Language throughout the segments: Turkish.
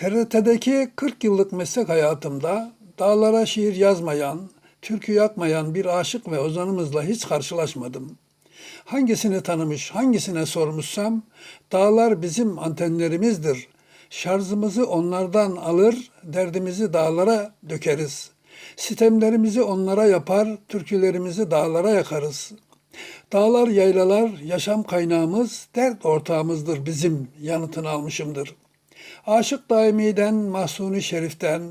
TRT'deki 40 yıllık meslek hayatımda dağlara şiir yazmayan, türkü yakmayan bir aşık ve ozanımızla hiç karşılaşmadım. Hangisini tanımış, hangisine sormuşsam, dağlar bizim antenlerimizdir. Şarjımızı onlardan alır, derdimizi dağlara dökeriz. Sitemlerimizi onlara yapar, türkülerimizi dağlara yakarız. Dağlar, yaylalar, yaşam kaynağımız, dert ortağımızdır bizim yanıtını almışımdır. Aşık Daimi'den, Mahsuni Şerif'ten,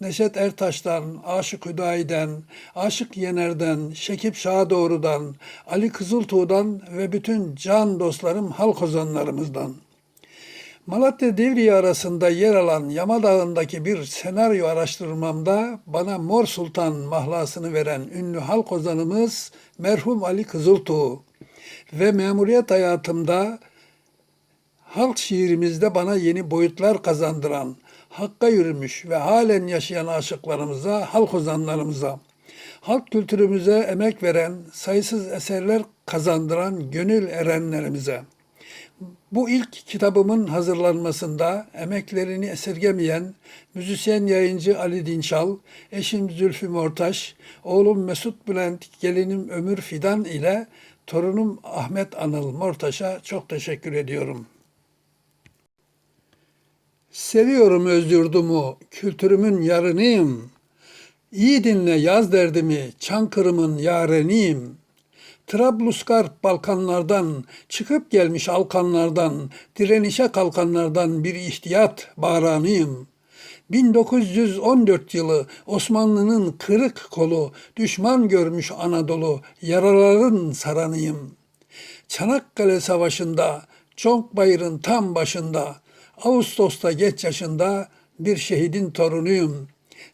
Neşet Ertaş'tan, Aşık Hüdayi'den, Aşık Yener'den, Şekip Şahadoğru'dan, Ali Kızıltuğ'dan ve bütün can dostlarım halk ozanlarımızdan. Malatya Divriği arasında yer alan Yama Dağı'ndaki bir senaryo araştırmamda bana Mor Sultan mahlasını veren ünlü halk ozanımız merhum Ali Kızıltuğ ve memuriyet hayatımda halk şiirimizde bana yeni boyutlar kazandıran, hakka yürümüş ve halen yaşayan aşıklarımıza, halk ozanlarımıza, halk kültürümüze emek veren, sayısız eserler kazandıran gönül erenlerimize, bu ilk kitabımın hazırlanmasında emeklerini esirgemeyen müzisyen yayıncı Ali Dinçal, eşim Zülfü Mortaş, oğlum Mesut Bülent, gelinim Ömür Fidan ile torunum Ahmet Anıl Mortaş'a çok teşekkür ediyorum. Seviyorum öz kültürümün yarınıyım. İyi dinle yaz derdimi, Çankırı'mın yareniyim. Trablusgar Balkanlardan, çıkıp gelmiş Alkanlardan, direnişe kalkanlardan bir ihtiyat bağranıyım. 1914 yılı Osmanlı'nın kırık kolu, düşman görmüş Anadolu, yaraların saranıyım. Çanakkale Savaşı'nda, Çonkbayır'ın tam başında, Ağustos'ta geç yaşında bir şehidin torunuyum.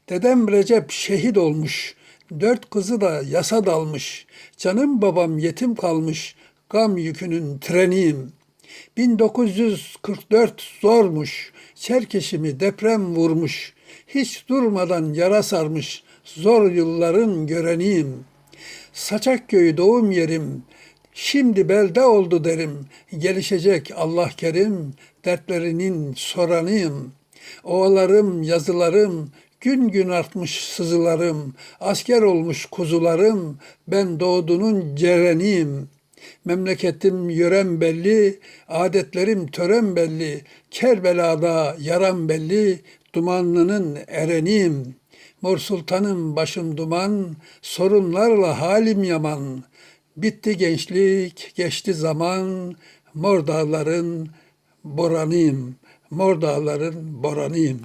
Dedem Recep şehit olmuş, dört kızı da yasa dalmış. Canım babam yetim kalmış, gam yükünün treniyim. 1944 zormuş, Çerkeşimi deprem vurmuş. Hiç durmadan yara sarmış, zor yılların göreniyim. Saçakköy doğum yerim, Şimdi belde oldu derim, gelişecek Allah kerim, dertlerinin soranıyım. Oğalarım, yazılarım, gün gün artmış sızılarım, asker olmuş kuzularım, ben doğdunun cereniyim. Memleketim yörem belli, adetlerim tören belli, Kerbela'da yaram belli, dumanlının ereniyim. Mor sultanım başım duman, sorunlarla halim yaman. Bitti gençlik, geçti zaman, mor dağların boranıyım, mor dağların boranıyım.